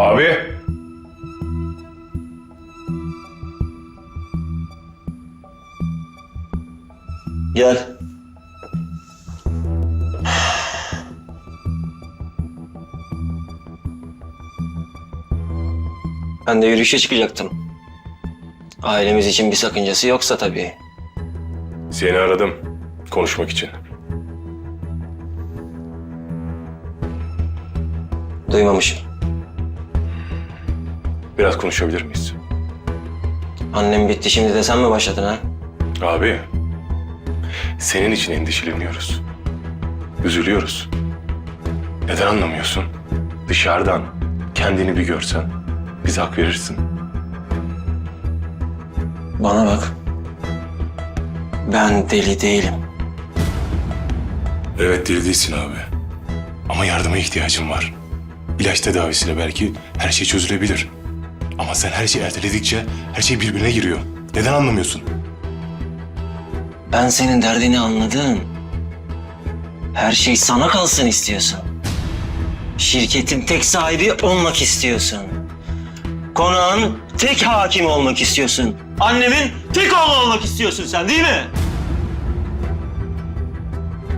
Abi. Gel. Ben de yürüyüşe çıkacaktım. Ailemiz için bir sakıncası yoksa tabii. Seni aradım. Konuşmak için. Duymamışım. Biraz konuşabilir miyiz? Annem bitti şimdi de sen mi başladın ha? Abi. Senin için endişeleniyoruz. Üzülüyoruz. Neden anlamıyorsun? Dışarıdan kendini bir görsen bize hak verirsin. Bana bak. Ben deli değilim. Evet deli değilsin abi. Ama yardıma ihtiyacın var. İlaç tedavisiyle belki her şey çözülebilir. Ama sen her şeyi erteledikçe her şey birbirine giriyor. Neden anlamıyorsun? Ben senin derdini anladım. Her şey sana kalsın istiyorsun. Şirketin tek sahibi olmak istiyorsun. Konağın tek hakim olmak istiyorsun. Annemin tek oğlu olmak istiyorsun sen değil mi?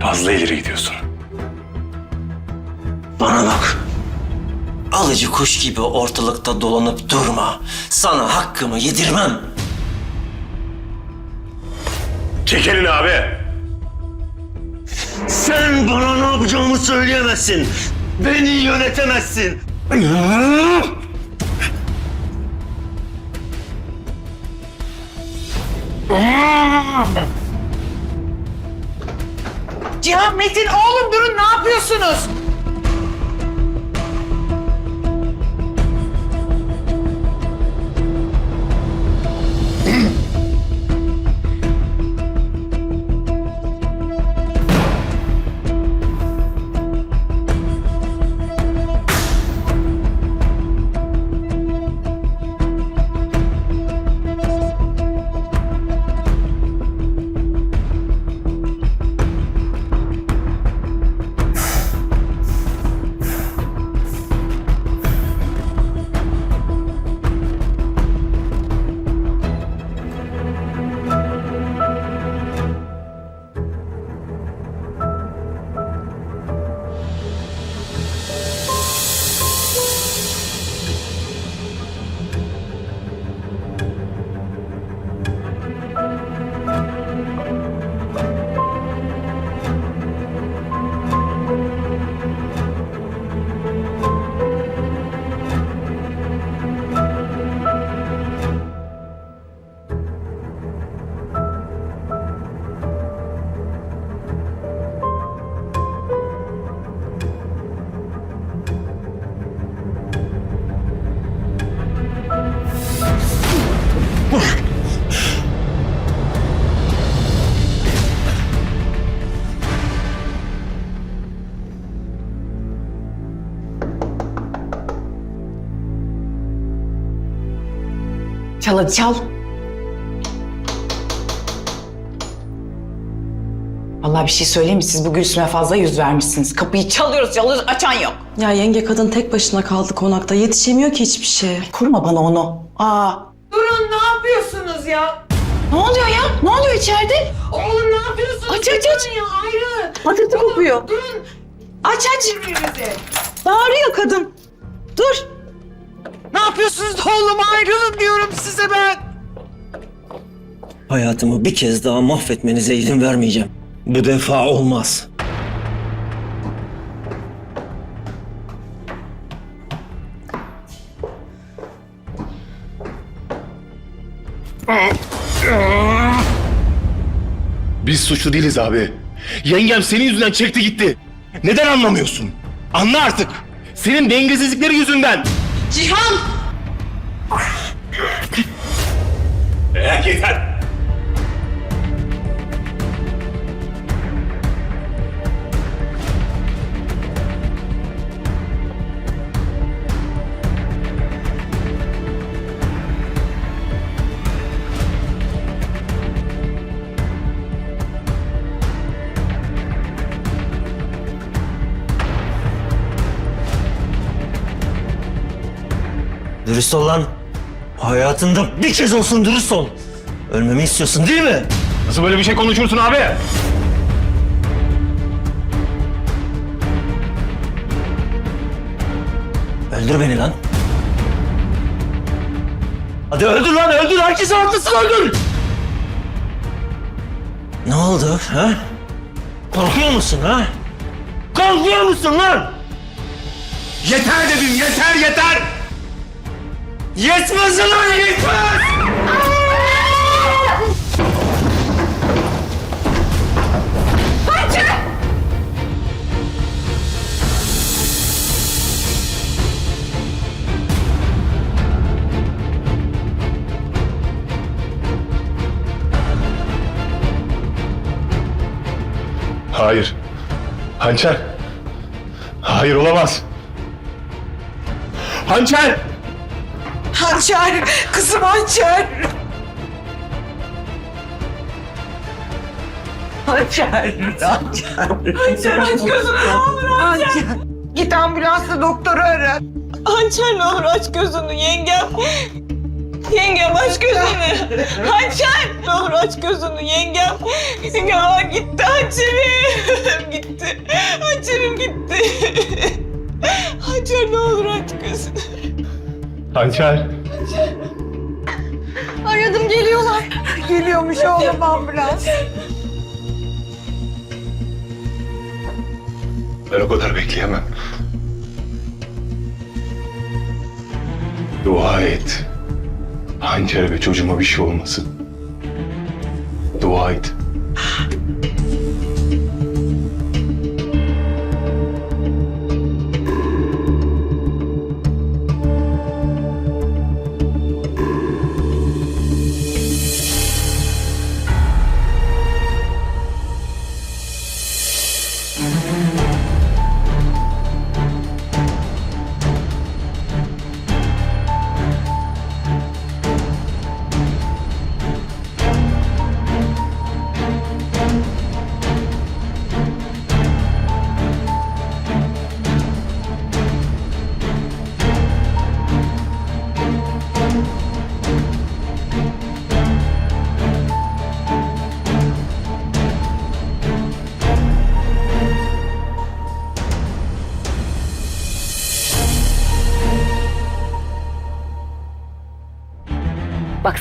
Fazla ileri gidiyorsun. Bana bak. Alıcı kuş gibi ortalıkta dolanıp durma. Sana hakkımı yedirmem. Çek elini abi. Sen bana ne yapacağımı söyleyemezsin. Beni yönetemezsin. Cihan Metin oğlum durun ne yapıyorsunuz? Çal hadi çal. Vallahi bir şey söyleyeyim mi? Siz bu Gülsüm'e fazla yüz vermişsiniz. Kapıyı çalıyoruz çalıyoruz açan yok. Ya yenge kadın tek başına kaldı konakta. Yetişemiyor ki hiçbir şeye. Kurma bana onu. Aa, Durun ne yapıyorsunuz ya? Ne oluyor ya? Ne oluyor içeride? Oğlum ne yapıyorsunuz? Aç, aç, aç. Ya ayrı. Patırtı kopuyor. Durun. Aç aç. Birbirinize. Bağırıyor kadın. Dur. Ne yapıyorsunuz oğlum ayrılın diyorum size ben. hayatımı bir kez daha mahvetmenize izin vermeyeceğim. Bu defa olmaz. Biz suçlu değiliz abi. Yengem senin yüzünden çekti gitti. Neden anlamıyorsun? Anla artık. Senin dengesizlikleri yüzünden. Cihan. Eh, Dürüst ol lan. Hayatında bir kez olsun dürüst ol. Ölmemi istiyorsun değil mi? Nasıl böyle bir şey konuşursun abi? Öldür beni lan. Hadi öldür lan öldür. Herkese haklısın öldür. Ne oldu ha? Korkuyor musun ha? Korkuyor musun lan? Yeter dedim yeter yeter! Yetmez lan yetmez! Hayır. Hançer. Hayır olamaz. Hançer! Hançer, kızım Hançer. Hançer, Hançer. Hançer aç gözünü ne olur Hançer. Git ambulansla doktoru ara. Hançer ne olur aç gözünü yengem. Yengem aç gözünü. Hançer ne olur aç gözünü yengem. Yengem aa, gitti hançerim. gitti. Hançerim gitti. Hançer ne olur aç gözünü. Hançer. Aradım geliyorlar. Geliyormuş oğlum ambulans. Ben o kadar bekleyemem. Dua et. Hançer ve çocuğuma bir şey olmasın. Dua et.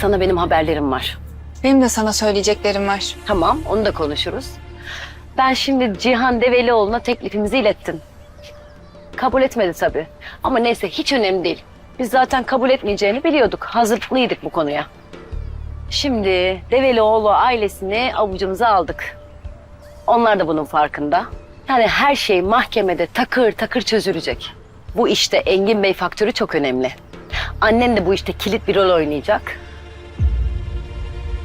Sana benim haberlerim var. Benim de sana söyleyeceklerim var. Tamam, onu da konuşuruz. Ben şimdi Cihan Develioğlu'na teklifimizi ilettim. Kabul etmedi tabii. Ama neyse hiç önemli değil. Biz zaten kabul etmeyeceğini biliyorduk. Hazırlıklıydık bu konuya. Şimdi Develioğlu ailesini avucumuza aldık. Onlar da bunun farkında. Yani her şey mahkemede takır takır çözülecek. Bu işte Engin Bey faktörü çok önemli. Annen de bu işte kilit bir rol oynayacak.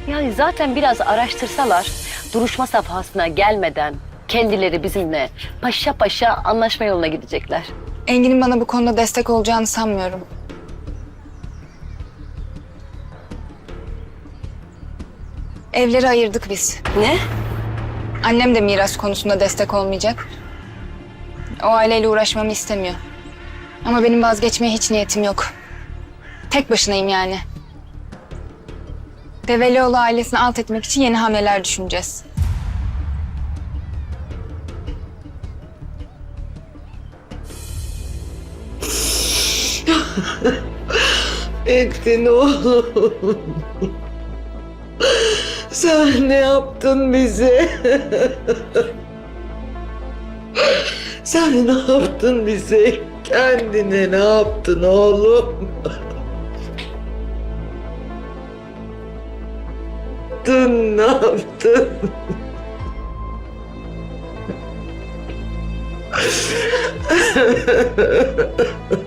Yani zaten biraz araştırsalar duruşma safhasına gelmeden kendileri bizimle paşa paşa anlaşma yoluna gidecekler. Engin'in bana bu konuda destek olacağını sanmıyorum. Evleri ayırdık biz. Ne? Annem de miras konusunda destek olmayacak. O aileyle uğraşmamı istemiyor. Ama benim vazgeçmeye hiç niyetim yok. Tek başınayım yani. Develioğlu ailesini alt etmek için yeni hamleler düşüneceğiz. Ettin oğlum. Sen ne yaptın bize? Sen ne yaptın bize? Kendine ne yaptın oğlum? yaptın? Ne yaptın?